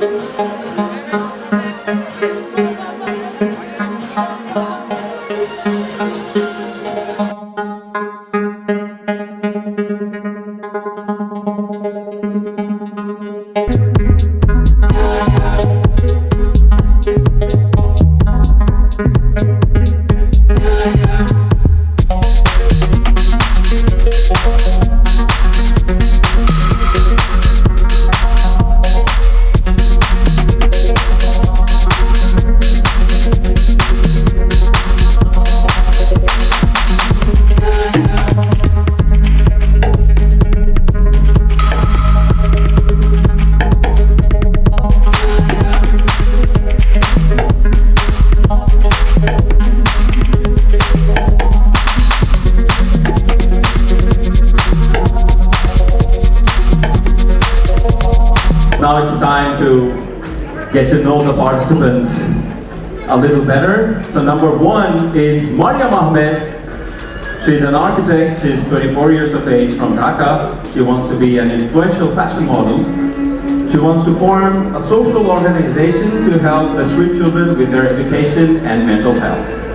Música Now it's time to get to know the participants a little better. So number one is Mariam Ahmed. She's an architect. She's 24 years of age from Dhaka. She wants to be an influential fashion model. She wants to form a social organization to help the street children with their education and mental health.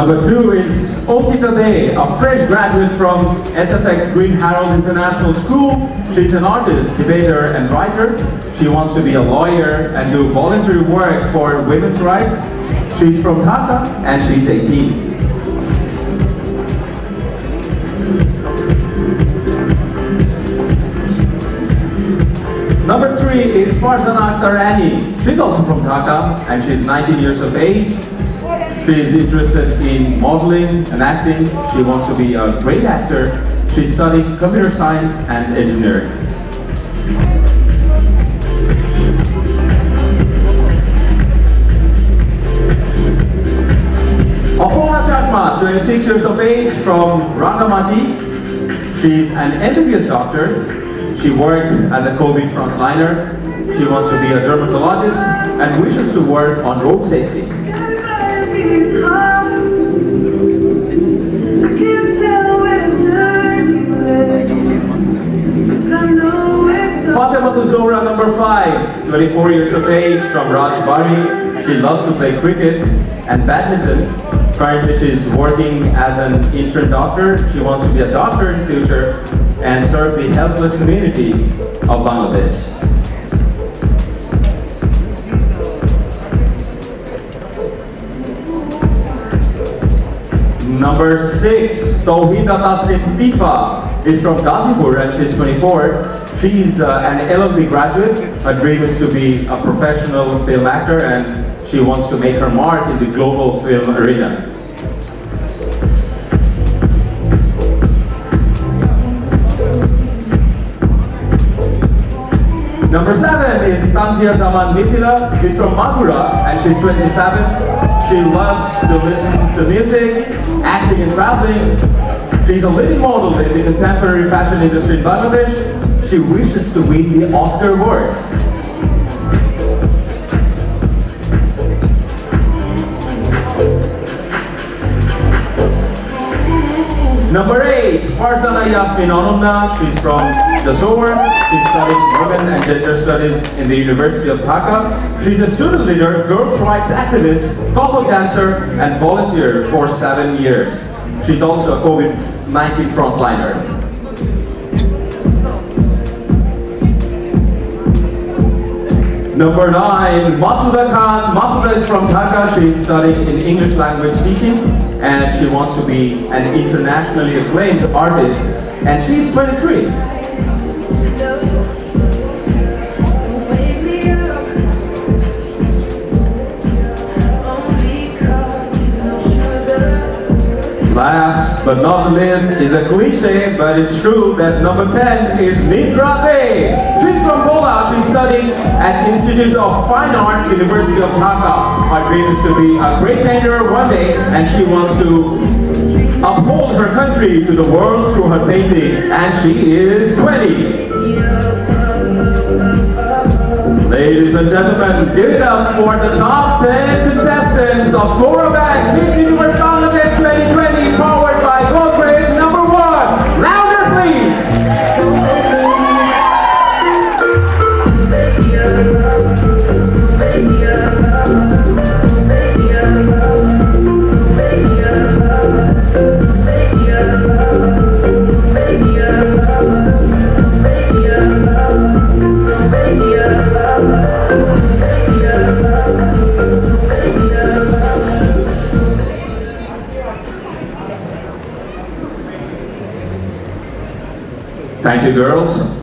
Number two is Okita Day, a fresh graduate from SFX Green Harold International School. She's an artist, debater, and writer. She wants to be a lawyer and do voluntary work for women's rights. She's from Dhaka and she's 18. Number three is Farzana Karani. She's also from Dhaka and she's 19 years of age. She is interested in modeling and acting. She wants to be a great actor. She's studying computer science and engineering. Apurna Chatma, 26 years of age from Rangamati. She's an MBBS doctor. She worked as a COVID frontliner. She wants to be a dermatologist and wishes to work on road safety. Fatima Zora, number five, 24 years of age from Rajbari. She loves to play cricket and badminton. Currently, she's working as an intern doctor. She wants to be a doctor in future and serve the helpless community of Bangladesh. Number six, Tawhida Tasim Tifa is from Gazipur and she's 24. She's uh, an LLB graduate. Her dream is to be a professional film actor and she wants to make her mark in the global film arena. Number seven is Tanzia Zaman Mithila. She's from Mathura and she's 27. She loves to listen to music, acting and traveling. She's a leading model in the contemporary fashion industry in Bangladesh. She wishes to win the Oscar Awards. Farzana Yasmin Onumna. She's from Jasor. She's studying women and gender studies in the University of Dhaka. She's a student leader, girls' rights activist, couple dancer, and volunteer for seven years. She's also a COVID-19 frontliner. Number nine, Masuda Khan. Masuda is from Dhaka. She's studying in English language teaching and she wants to be an internationally acclaimed artist. And she's 23. Last but not least is a cliche, but it's true that number 10 is Nidra Day. She's from. Studying at Institute of Fine Arts, University of Dhaka. Her dream is to be a great painter one day, and she wants to uphold her country to the world through her painting. And she is 20. Ladies and gentlemen, give it up for the top 10 contestants Thank you, girls.